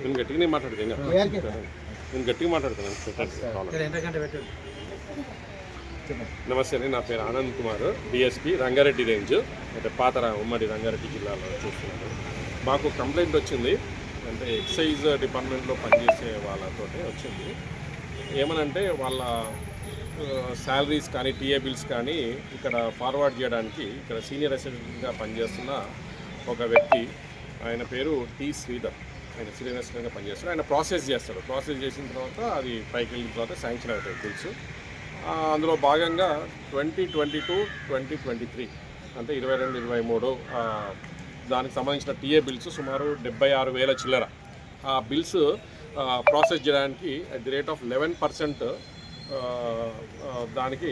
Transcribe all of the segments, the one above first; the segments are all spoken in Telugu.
నేను గట్టిగానే మాట్లాడుతాను నేను గట్టిగా మాట్లాడుతున్నాను. నమస్తే అండి నా పేరు ఆనంద్ కుమార్ డిఎస్పి రంగారెడ్డి రేంజ్. అంటే పాత ఉమ్మడి రంగారెడ్డి జిల్లాలో చూస్తున్నాను. మాకు కంప్లైంట్ వచ్చింది. అంటే ఎక్సైజ్ డిపార్ట్మెంట్లో పనిచేసే వాళ్ళతోటే వచ్చింది. ఏమనంటే వాళ్ళ శాలరీస్ కానీ టీఏ బిల్స్ కానీ ఇక్కడ ఫార్వర్డ్ చేయడానికి ఇక్కడ సీనియర్ అసిస్టెంట్గా పనిచేస్తున్న ఒక వ్యక్తి ఆయన పేరు టి శ్రీధర్. ఆయన సీనియర్ అసిస్టెంట్గా పనిచేస్తాడు. ఆయన ప్రాసెస్ చేస్తాడు. ప్రాసెస్ చేసిన తర్వాత అది పైకి వెళ్ళిన తర్వాత శాంక్షన్ అవుతాయి బిల్స్ అందులో భాగంగా twenty twenty two twenty twenty three అంటే ఇరవై రెండు ఇరవై మూడు దానికి సంబంధించిన టీఏ బిల్స్ సుమారు డెబ్బై ఆరు వేల చిల్లర. ఆ బిల్స్ ప్రాసెస్ చేయడానికి at the rate of eleven percent దానికి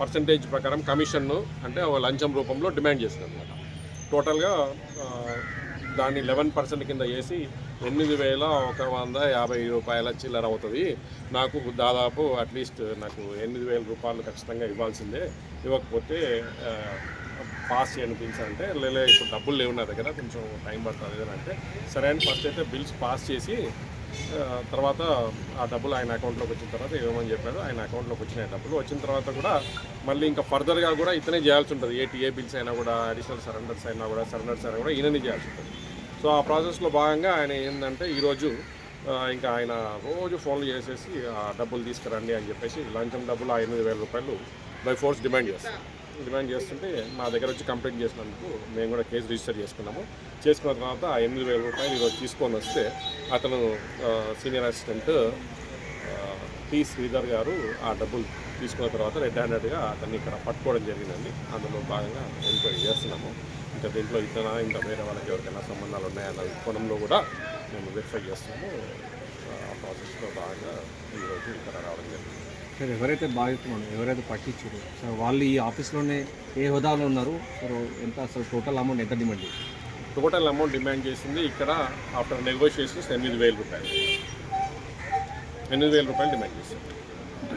పర్సంటేజ్ ప్రకారం కమిషన్ను అంటే ఒక లంచం రూపంలో డిమాండ్ చేస్తుంది అనమాట టోటల్గా దాన్ని లెవెన్ పర్సెంట్ కింద వేసి ఎనిమిది వేల ఒక వంద యాభై రూపాయల చిల్లర అవుతుంది. నాకు దాదాపు అట్లీస్ట్ నాకు ఎనిమిది వేల రూపాయలు ఖచ్చితంగా ఇవ్వాల్సిందే. ఇవ్వకపోతే పాస్ చేయని బిల్స్ అంటే లేలే ఇప్పుడు డబ్బులు లేవు నా దగ్గర కొంచెం టైం పడుతుంది అని అంటే సరే అని ఫస్ట్ అయితే బిల్స్ పాస్ చేసి తర్వాత ఆ డబ్బులు ఆయన అకౌంట్లోకి వచ్చిన తర్వాత ఇవ్వమని చెప్పాడు ఆయన అకౌంట్లోకి వచ్చిన డబ్బులు. వచ్చిన తర్వాత కూడా మళ్ళీ ఇంకా ఫర్దర్గా కూడా ఇతనే చేయాల్సి ఉంటుంది. ఏ టీఏ బిల్స్ అయినా కూడా అడిషనల్ సరెండర్స్ అయినా కూడా సరెండర్స్ అయినా కూడా ఈయననే చేయాల్సి ఉంటుంది. సో ఆ ప్రాసెస్లో భాగంగా ఆయన ఏంటంటే ఈరోజు ఇంకా ఆయన రోజు ఫోన్లు చేసేసి ఆ డబ్బులు తీసుకురండి అని చెప్పేసి లంచం డబ్బులు ఆ ఎనిమిది వేల రూపాయలు బై ఫోర్స్ డిమాండ్ చేస్తాం డిమాండ్ చేస్తుంటే మా దగ్గర వచ్చి కంప్లైంట్ చేసినందుకు మేము కూడా కేసు రిజిస్టర్ చేసుకున్నాము. చేసుకున్న తర్వాత ఆ ఎనిమిది వేల రూపాయలు ఈరోజు తీసుకొని వస్తే అతను సీనియర్ అసిస్టెంట్ పి శ్రీధర్ గారు ఆ డబ్బులు తీసుకున్న తర్వాత రెడ్ హ్యాండెడ్గా అతన్ని ఇక్కడ పట్టుకోవడం జరిగిందండి. అందులో భాగంగా ఎంక్వైరీ చేస్తున్నాము. ఇంకా దీంట్లో ఇతనా ఇంకా వేరే వాళ్ళకి ఎవరికైనా సంబంధాలు ఉన్నాయన్న కోణంలో కూడా మేము వెరిఫై చేస్తున్నాము. ఆ ప్రాసెస్లో భాగంగా ఈరోజు ఇక్కడ రావడం జరిగింది. సార్ ఎవరైతే బాధితులు ఎవరైతే పట్టించారు సార్ వాళ్ళు ఈ ఆఫీస్లోనే ఏ హోదాలో ఉన్నారు? సార్ ఎంత అసలు టోటల్ అమౌంట్ ఎంత డిమాండ్ చేశారు? టోటల్ అమౌంట్ డిమాండ్ చేసింది ఇక్కడ ఆఫ్టర్ నెగోషియేషన్స్ ఎనిమిది వేల రూపాయలు. ఎనిమిది వేల రూపాయలు డిమాండ్ చేసింది.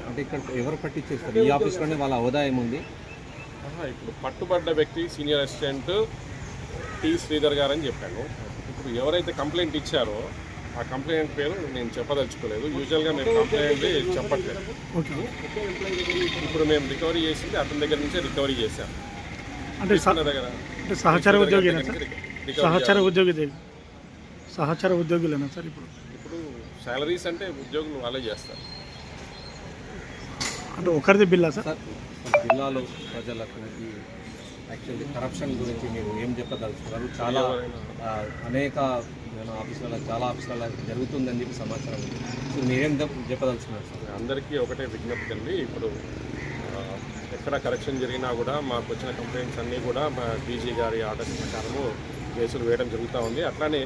అంటే ఇక్కడ ఎవరు పట్టించేస్తారు? ఈ ఆఫీస్లోనే వాళ్ళ హోదా ఏముంది ఆహా, ఇప్పుడు పట్టుబడ్డ వ్యక్తి సీనియర్ అసిస్టెంట్ టి శ్రీధర్ గారు అని చెప్పాను. ఇప్పుడు ఎవరైతే కంప్లైంట్ ఇచ్చారో ఆ కంప్లైంట్ పేరు నేను చెప్పదలుచుకోలేదు. యూజువల్గా మేము కంప్లైంట్ చెప్పట్లేదు. ఇప్పుడు మేము రికవరీ చేసింది అతని దగ్గర నుంచే రికవరీ చేశాం. అంటే దగ్గర అంటే సహచార దగ్గర సహచార ఉద్యోగి సహచార ఉద్యోగులేనా సార్ ఇప్పుడు? ఇప్పుడు శాలరీస్ అంటే ఉద్యోగులు వాళ్ళే చేస్తారు. అంటే ఒకరిది బిల్లా సార్? జిల్లాలో ప్రజలకు యాక్చువల్లీ కరప్షన్ గురించి మీరు ఏం చెప్పదలుచుకున్నారు? చాలా అనేక నేను ఆఫీసులలో చాలా ఆఫీసులలో జరుగుతుందని చెప్పి సమాచారం. ఉంది సో మీరేం చెప్- చెప్పదలుచుకున్నారు సార్? అందరికీ ఒకటే విజ్ఞప్తి అండి. ఇప్పుడు ఎక్కడ కరెక్షన్ జరిగినా కూడా మాకు వచ్చిన కంప్లైంట్స్ అన్నీ కూడా మా డీజీ గారి ఆర్డర్స్ ప్రకారము కేసులు వేయడం జరుగుతూ ఉంది. అట్లానే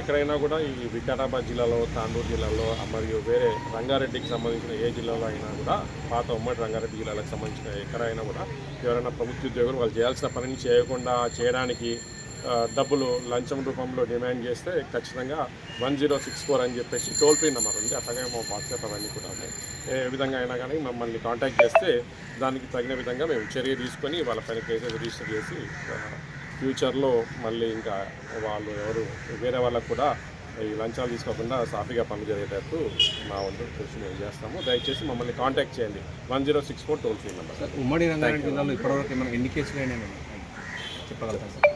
ఎక్కడైనా కూడా ఈ వికారాబాద్ జిల్లాలో తాండూరు జిల్లాలో మరియు వేరే రంగారెడ్డికి సంబంధించిన ఏ జిల్లాలో అయినా కూడా పాత ఉమ్మడి రంగారెడ్డి జిల్లాలకు సంబంధించిన ఎక్కడైనా కూడా ఎవరైనా ప్రభుత్వ ఉద్యోగులు వాళ్ళు చేయాల్సిన పనిని చేయకుండా చేయడానికి డబ్బులు లంచం రూపంలో డిమాండ్ చేస్తే ఖచ్చితంగా వన్ జీరో సిక్స్ ఫోర్ అని చెప్పేసి టోల్ ఫ్రీ నెంబర్ ఉంది. అట్లాగే మా వాట్సాప్ అవన్నీ కూడా ఉన్నాయి. ఏ విధంగా అయినా కానీ మమ్మల్ని కాంటాక్ట్ చేస్తే దానికి తగిన విధంగా మేము చర్య తీసుకొని వాళ్ళ పైన కేసు రిజిస్టర్ చేసి ఫ్యూచర్లో మళ్ళీ ఇంకా వాళ్ళు ఎవరు వేరే వాళ్ళకు కూడా ఈ లంచాలు తీసుకోకుండా సాఫీగా పనులు జరిగేటట్టు మా వంతు కృషి మేము చేస్తాము. దయచేసి మమ్మల్ని కాంటాక్ట్ చేయండి. One zero six four toll free number. Sir ఉమ్మడి రంగారెడ్డి జిల్లాలో ఇప్పటివరకు ఏమైనా ఎన్ని కేసులు అయినా సార్?